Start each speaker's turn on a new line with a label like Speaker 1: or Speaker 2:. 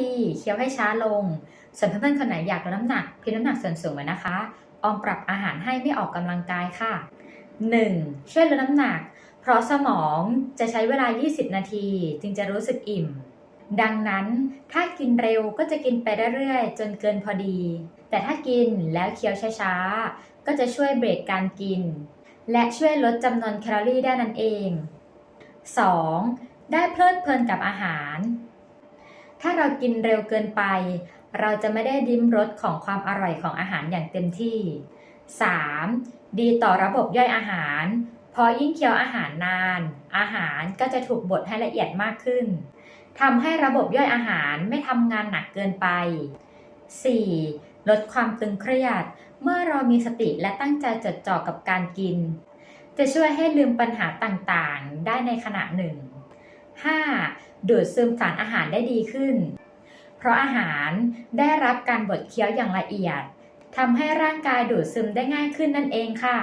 Speaker 1: ดีเคี้ยวให้ช้าลง ส่วนเพื่อนๆคนไหนอยากลดน้ำหนักเพิ่มน้ำหนักส่วนสูงไว้นะคะ ออมปรับอาหารให้ไม่ออกกำลังกายค่ะ 1. ช่วยลดน้ำหนัก เพราะสมองจะใช้เวลา 20 นาที จึงจะรู้สึกอิ่ม ดังนั้นถ้ากินเร็วก็จะกินไปเรื่อยๆ จนเกินพอดี แต่ถ้ากินแล้วเคี้ยวช้าๆ ก็จะช่วยเบรกการกิน และช่วยลดจำนวนแคลอรี่ได้นั่นเอง 2. ได้เพลิดเพลินกับอาหาร เรากินเร็วเกินไป เราจะไม่ได้ดิ้มรสของความอร่อยของอาหารอย่างเต็มที่ 3. ดีต่อระบบย่อยอาหารเพราะยิ่งเคี้ยวอาหารนาน อาหารก็จะถูกบดให้ละเอียดมากขึ้นทำให้ระบบย่อยอาหารไม่ทำงานหนักเกินไป 4. ลดความตึงเครียด เมื่อเรามีสติและตั้งใจจดจ่อกับการกิน จะช่วยให้ลืมปัญหาต่างๆ ได้ในขณะหนึ่ง 5. ดูดซึมสารอาหารได้ดีขึ้น เพราะอาหารได้รับการบดเคี้ยวอย่างละเอียดทำให้ร่างกายดูดซึมได้ง่ายขึ้นนั่นเองค่ะ